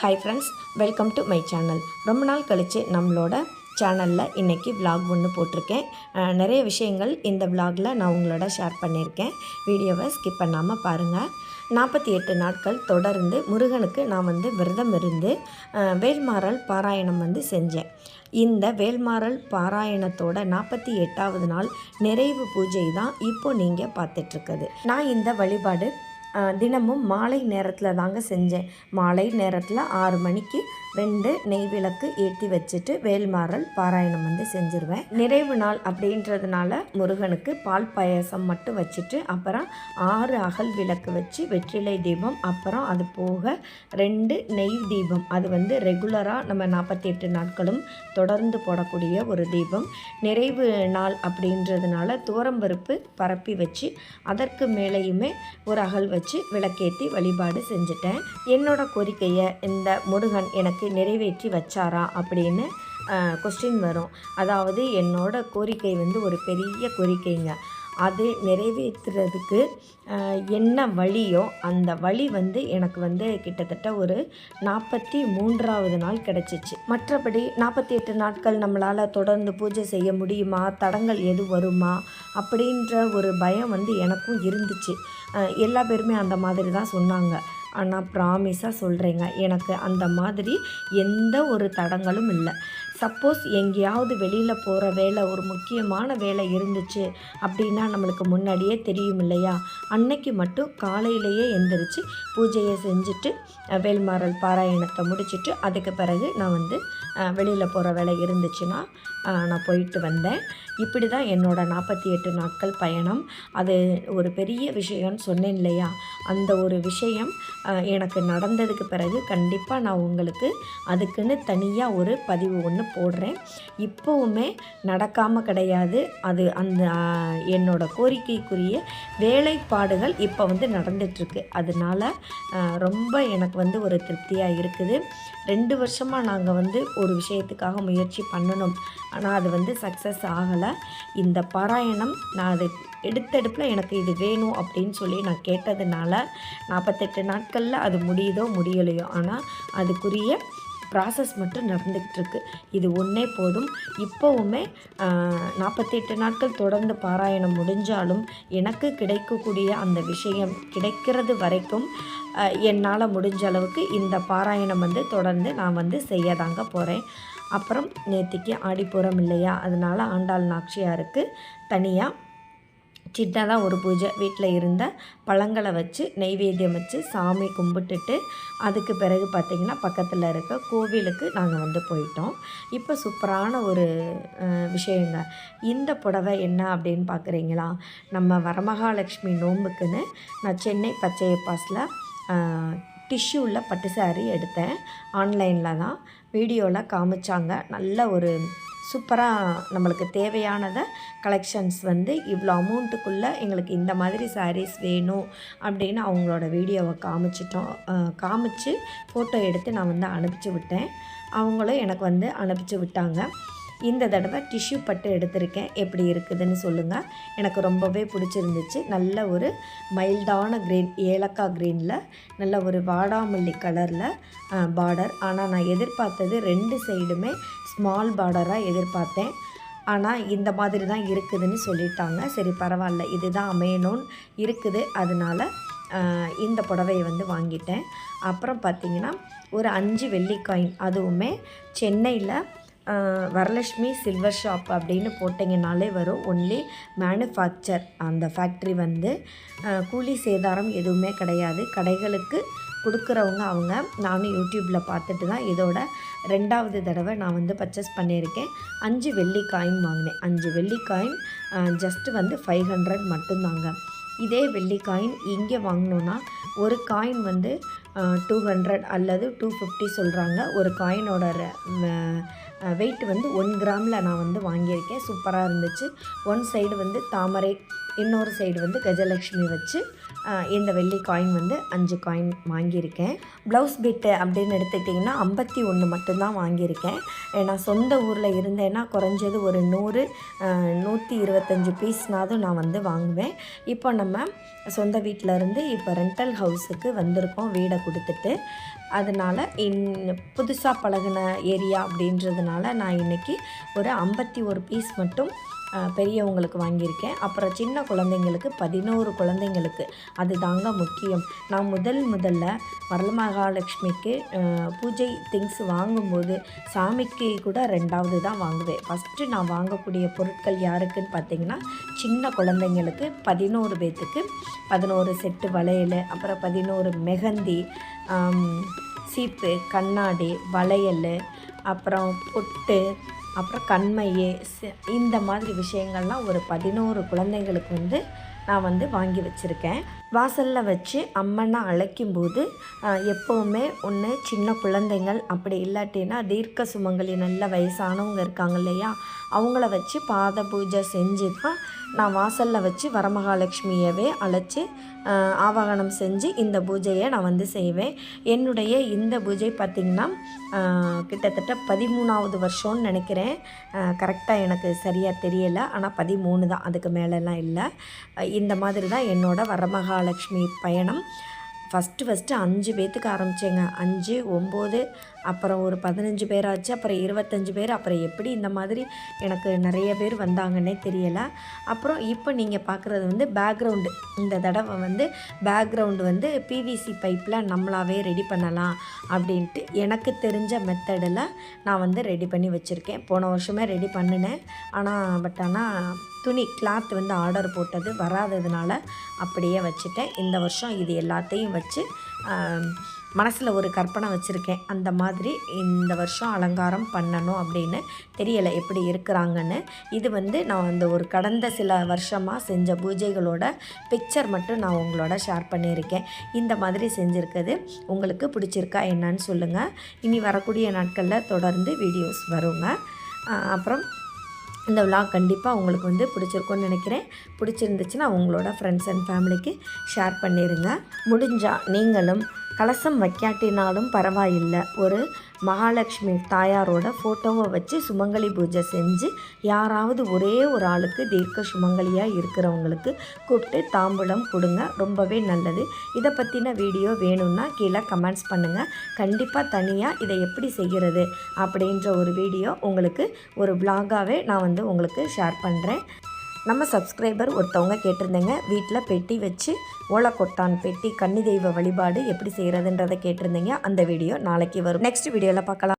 Hi friends welcome to my channel ரொம்ப நாள் கழித்து நம்மளோட சேனலில் இன்றைக்கி விலாக் ஒன்று போட்டிருக்கேன். நிறைய விஷயங்கள் இந்த விலாகில் நான் உங்களோட ஷேர் பண்ணியிருக்கேன். வீடியோவை ஸ்கிப் பண்ணாமல் பாருங்கள் நாற்பத்தி எட்டு நாட்கள் தொடர்ந்து முருகனுக்கு நான் வந்து விரதம் இருந்து வேல்மாறல் பாராயணம் வந்து செஞ்சேன். இந்த வேல்மாறல் பாராயணத்தோட நாற்பத்தி எட்டாவது நாள் நிறைவு பூஜை தான் இப்போ நீங்கள் பார்த்துட்ருக்குது நான் இந்த வழிபாடு தினமும் மாலை நேரத்தில் தாங்க செஞ்சேன். மாலை நேரத்தில் ஆறு மணிக்கு ரெண்டு நெய் விளக்கு ஏற்றி வச்சுட்டு வேல்மாறல் பாராயணம் வந்து செஞ்சுருவேன். நிறைவு நாள் அப்படின்றதுனால முருகனுக்கு பால் பாயாசம் மட்டும் வச்சுட்டு அப்புறம் ஆறு அகல் விளக்கு வச்சு வெற்றிலை தீபம் அப்புறம் அது போக ரெண்டு நெய் தீபம். அது வந்து ரெகுலராக நம்ம நாற்பத்தி எட்டு நாட்களும் தொடர்ந்து போடக்கூடிய ஒரு தீபம். நிறைவு நாள் அப்படின்றதுனால துவரம்பருப்பு பரப்பி வச்சு அதற்கு மேலேயுமே ஒரு அகல் வச்சு விளக்கேற்றி வழிபாடு செஞ்சுட்டேன். என்னோட கோரிக்கையை இந்த முருகன் எனக்கு நிறைவேற்றி வச்சாரா அப்படின்னு கொஸ்டின் வரும். அதாவது என்னோட கோரிக்கை வந்து ஒரு பெரிய கோரிக்கைங்க. அது நிறைவேற்றுறதுக்கு என்ன வழியோ அந்த வழி வந்து எனக்கு வந்து கிட்டத்தட்ட ஒரு நாற்பத்தி மூன்றாவது நாள் கிடச்சிச்சு. மற்றபடி நாற்பத்தி எட்டு நாட்கள் நம்மளால் தொடர்ந்து பூஜை செய்ய முடியுமா? தடங்கள் எது வருமா? அப்படின்ற ஒரு பயம் வந்து எனக்கும் இருந்துச்சு. எல்லா பேருமே அந்த மாதிரி தான் சொன்னாங்க. ஆனால் ப்ராமிஸாக சொல்கிறேங்க எனக்கு அந்த மாதிரி எந்த ஒரு தடங்களும் இல்லை. சப்போஸ் எங்கேயாவது வெளியில் போகிற வேலை ஒரு முக்கியமான வேலை இருந்துச்சு அப்படின்னா நம்மளுக்கு முன்னாடியே தெரியும் இல்லையா? அன்னைக்கு மட்டும் காலையிலேயே எந்திரிச்சு பூஜையை செஞ்சுட்டு வேல்மாரல் வேல்மாறல் பாராயணத்தை முடிச்சுட்டு அதுக்கு பிறகு நான் வந்து வெளியில் போகிற வேலை இருந்துச்சுன்னா நான் போயிட்டு வந்தேன். இப்படி தான் என்னோடய நாற்பத்தி எட்டு நாட்கள் பயணம். அது ஒரு பெரிய விஷயம்னு சொன்னேன் இல்லையா? அந்த ஒரு விஷயம் எனக்கு நடந்ததுக்கு பிறகு கண்டிப்பாக நான் உங்களுக்கு அதுக்குன்னு தனியாக ஒரு பதிவு ஒன்று போடுறேன். இப்போவுமே நடக்காமல் கிடையாது. அது அந்த என்னோடய கோரிக்கைக்குரிய வேலைப்பாடுகள் இப்போ வந்து நடந்துட்டுருக்கு. அதனால ரொம்ப எனக்கு வந்து ஒரு திருப்தியாக இருக்குது. ரெண்டு வருஷமாக நாங்கள் வந்து ஒரு விஷயத்துக்காக முயற்சி பண்ணணும். ஆனால் அது வந்து சக்ஸஸ் ஆகலை. இந்த பாராயணம் நான் அது எடுத்தெடுப்பில் எனக்கு இது வேணும் அப்படின்னு சொல்லி நான் கேட்டதுனால நாற்பத்தெட்டு நாட்களில் அது முடியுதோ முடியலையோ ஆனால் அதுக்குரிய ப்ராசஸ் மட்டும் நடந்துக்கிட்டு இருக்கு இது ஒன்றே போதும். இப்போவுமே நாற்பத்தெட்டு நாட்கள் தொடர்ந்து பாராயணம் முடிஞ்சாலும் எனக்கு கிடைக்கக்கூடிய அந்த விஷயம் கிடைக்கிறது வரைக்கும் என்னால் முடிஞ்ச அளவுக்கு இந்த பாராயணம் வந்து தொடர்ந்து நான் வந்து செய்ய தாங்க போகிறேன் அப்புறம் நேத்திக்கு ஆடிப்புறம் இல்லையா? அதனால் ஆண்டாள் நாச்சியாருக்கு தனியாக சின்னதாக ஒரு பூஜை. வீட்டில் இருந்த பழங்களை வச்சு நெய்வேத்தியம் வச்சு சாமி கும்பிட்டுட்டு அதுக்கு பிறகு பார்த்திங்கன்னா பக்கத்தில் இருக்க கோவிலுக்கு நாங்கள் வந்து போயிட்டோம். இப்போ சூப்பரான ஒரு விஷயங்க. இந்த புடவை என்ன அப்படின்னு பார்க்குறீங்களா நம்ம வரமகாலட்சுமி நோம்புக்குன்னு நான் சென்னை பச்சையப்பாஸில் டிஷ்யூ உள்ள பட்டு சாரீ எடுத்தேன். ஆன்லைனில் தான். வீடியோவில் காமிச்சாங்க. நல்ல ஒரு சூப்பராக நம்மளுக்கு தேவையானதை கலெக்ஷன்ஸ் வந்து இவ்வளோ அமௌண்ட்டுக்குள்ளே எங்களுக்கு இந்த மாதிரி சாரீஸ் வேணும் அப்படின்னு அவங்களோட வீடியோவை காமிச்சிட்டோம். காமிச்சு ஃபோட்டோ எடுத்து நான் வந்து அனுப்பிச்சி விட்டேன். அவங்களும் எனக்கு வந்து அனுப்பிச்சி விட்டாங்க. இந்த தடவை டிஷ்யூ பட்டு எடுத்திருக்கேன். எப்படி இருக்குதுன்னு சொல்லுங்கள் எனக்கு ரொம்பவே பிடிச்சிருந்துச்சு. நல்ல ஒரு மைல்டான க்ரீன் ஏலக்காய் க்ரீனில் நல்ல ஒரு வாடாமல்லி கலரில் பார்டர் ஆனால் நான் எதிர்பார்த்தது ரெண்டு சைடுமே ஸ்மால் பார்டராக எதிர்பார்த்தேன். ஆனால் இந்த மாதிரி தான் இருக்குதுன்னு சொல்லிட்டாங்க. சரி பரவாயில்ல. இதுதான் அமையணும்னு இருக்குது. அதனால இந்த புடவையை வந்து வாங்கிட்டேன். அப்புறம் பார்த்திங்கன்னா ஒரு அஞ்சு வெள்ளி காயின் அதுவுமே சென்னையில் வரலட்சுமி சில்வர் ஷாப் அப்படின்னு போட்டிங்கனாலே வரும். ஒன்லி மேனுஃபேக்சர் அந்த ஃபேக்ட்ரி வந்து கூலி சேதாரம் எதுவுமே கிடையாது. கடைகளுக்கு கொடுக்குறவங்க அவங்க. நானும் யூடியூப்பில் பார்த்துட்டு தான் இதோட ரெண்டாவது தடவை நான் வந்து பர்ச்சேஸ் பண்ணியிருக்கேன். அஞ்சு வெள்ளி காயின் வாங்கினேன். அஞ்சு வெள்ளி காயின் ஜஸ்ட்டு வந்து ஃபைவ் ஹண்ட்ரட் மட்டும்தாங்க. இதே வெள்ளி காயின் இங்கே வாங்கினோன்னா ஒரு காயின் வந்து டூ ஹண்ட்ரட் அல்லது டூ ஃபிஃப்டி சொல்கிறாங்க ஒரு காயினோட வெயிட் வந்து ஒன் கிராமில் நான் வந்து வாங்கியிருக்கேன். சூப்பராக இருந்துச்சு. ஒன் சைடு வந்து தாமரை இன்னொரு சைடு வந்து கஜலக்ஷ்மி வச்சு இந்த வெள்ளி காயின் வந்து அஞ்சு காயின் வாங்கியிருக்கேன். ப்ளவுஸ் பிட்டு அப்படின்னு எடுத்துக்கிட்டிங்கன்னா ஐம்பத்தி ஒன்று மட்டும்தான் வாங்கியிருக்கேன். நான் சொந்த ஊரில் இருந்தேன்னா குறைஞ்சது ஒரு நூறு நூற்றி இருபத்தஞ்சி பீஸ்னாதும் நான் வந்து வாங்குவேன். இப்போ நம்ம சொந்த வீட்டில் இருந்து இப்போ ரெண்டல் ஹவுஸுக்கு வந்திருக்கோம் வீடை கொடுத்துட்டு. அதனால் இன் புதுசாக பழகின ஏரியா அப்படின்றதுனால நான் இன்றைக்கி ஒரு ஐம்பத்தி ஒரு பீஸ் மட்டும் பெரியவங்களுக்கு வாங்கியிருக்கேன். அப்புறம் சின்ன குழந்தைங்களுக்கு பதினோரு குழந்தைங்களுக்கு. அது தாங்க முக்கியம். நான் முதல் முதல்ல வரலமகாலட்சுமிக்கு அஹ், பூஜை திங்ஸ் வாங்கும்போது சாமிக்கு கூட ரெண்டாவது தான் வாங்குவேன். ஃபஸ்ட்டு நான் வாங்கக்கூடிய பொருட்கள் யாருக்குன்னு பார்த்தீங்கன்னா சின்ன குழந்தைங்களுக்கு பதினோரு பேர்த்துக்கு பதினோரு செட்டு வளையல் அப்புறம் பதினோரு மெஹந்தி சீப்பு கண்ணாடி வளையல் அப்புறம் பொட்டு அப்புறம் கண்மையே இந்த மாதிரி விஷயங்கள்லாம் ஒரு பதினோரு குழந்தைங்களுக்கு வந்து நான் வந்து வாங்கி வச்சுருக்கேன். வாசலில் வச்சு அம்மனை அழைக்கும்போது எப்போவுமே ஒன்று சின்ன குழந்தைங்கள் அப்படி இல்லாட்டினா தீர்க்க சுமங்கலி நல்ல வயசானவங்க இருக்காங்க இல்லையா? அவங்கள வச்சு பாத பூஜை செஞ்சு தான் நான் வாசலில் வச்சு வரமகாலட்சுமியவே அழைச்சி ஆவாகனம் செஞ்சு இந்த பூஜையை நான் வந்து செய்வேன். என்னுடைய இந்த பூஜை பார்த்திங்கன்னா கிட்டத்தட்ட பதிமூணாவது வருஷம்னு நினைக்கிறேன். கரெக்டாக எனக்கு சரியாக தெரியலை. ஆனால் பதிமூணு தான். அதுக்கு மேலெலாம் இல்லை. இந்த மாதிரி தான் என்னோடய வரமகாலட்சுமி பயணம். ஃபஸ்ட்டு ஃபஸ்ட்டு அஞ்சு பேர்த்துக்கு ஆரம்பித்தேங்க அஞ்சு ஒம்பது அப்புறம் ஒரு பதினஞ்சு பேராச்சு அப்புறம் இருபத்தஞ்சி பேர். அப்புறம் எப்படி இந்த மாதிரி எனக்கு நிறைய பேர் வந்தாங்கன்னே தெரியலை. அப்புறம் இப்போ நீங்கள் பார்க்குறது வந்து பேக்ரவுண்டு இந்த தடவை வந்து பேக்ரவுண்டு வந்து பிவிசி பைப்பில் நம்மளாவே ரெடி பண்ணலாம் அப்படின்ட்டு எனக்கு தெரிஞ்ச மெத்தடில் நான் வந்து ரெடி பண்ணி வச்சுருக்கேன். போன வருஷமே ரெடி பண்ணினேன். ஆனால் பட் ஆனால் துணி கிளாத் வந்து ஆர்டர் போட்டது வராததுனால அப்படியே வச்சுட்டேன். இந்த வருஷம் இது எல்லாத்தையும் வச்சு மனசில் ஒரு கற்பனை வச்சுருக்கேன். அந்த மாதிரி இந்த வருஷம் அலங்காரம் பண்ணணும் அப்படின்னு தெரியலை எப்படி இருக்கிறாங்கன்னு. இது வந்து நான் அந்த ஒரு கடந்த சில வருஷமாக செஞ்ச பூஜைகளோட பிக்சர் மட்டும் நான் உங்களோட ஷேர் பண்ணியிருக்கேன். இந்த மாதிரி செஞ்சுருக்கிறது உங்களுக்கு பிடிச்சிருக்கா என்னன்னு சொல்லுங்கள் இனி வரக்கூடிய நாட்களில் தொடர்ந்து வீடியோஸ் வருங்க. அப்புறம் இந்த விலாக் கண்டிப்பாக உங்களுக்கு வந்து பிடிச்சிருக்கும்னு நினைக்கிறேன். பிடிச்சிருந்துச்சுன்னா உங்களோட ஃப்ரெண்ட்ஸ் அண்ட் ஃபேமிலிக்கு ஷேர் பண்ணிடுங்க முடிஞ்சால் நீங்களும் கலசம் வைக்காட்டினாலும் பரவாயில்லை. ஒரு மகாலட்சுமி தாயாரோட ஃபோட்டோவை வச்சு சுமங்கலி பூஜை செஞ்சு யாராவது ஒரே ஒரு ஆளுக்கு தீர்க்க சுமங்கலியாக இருக்கிறவங்களுக்கு கூப்பிட்டு தாம்பூலம் கொடுங்க. ரொம்பவே நல்லது. இதை பற்றின வீடியோ வேணும்னா கீழே கமெண்ட்ஸ் பண்ணுங்கள் கண்டிப்பாக தனியாக இதை எப்படி செய்கிறது அப்படின்ற ஒரு வீடியோ உங்களுக்கு ஒரு vlog-ஆவே நான் வந்து உங்களுக்கு ஷேர் பண்ணுறேன் நம்ம சப்ஸ்கிரைபர் ஒருத்தவங்க கேட்டிருந்தேங்க. வீட்டில் பெட்டி வச்சு ஓலக்கொட்டான் பெட்டி கன்னி தெய்வ வழிபாடு எப்படி செய்கிறதுன்றதை கேட்டிருந்தீங்க. அந்த வீடியோ நாளைக்கு வரும். நெக்ஸ்ட் வீடியோவில் பார்க்கலாம்.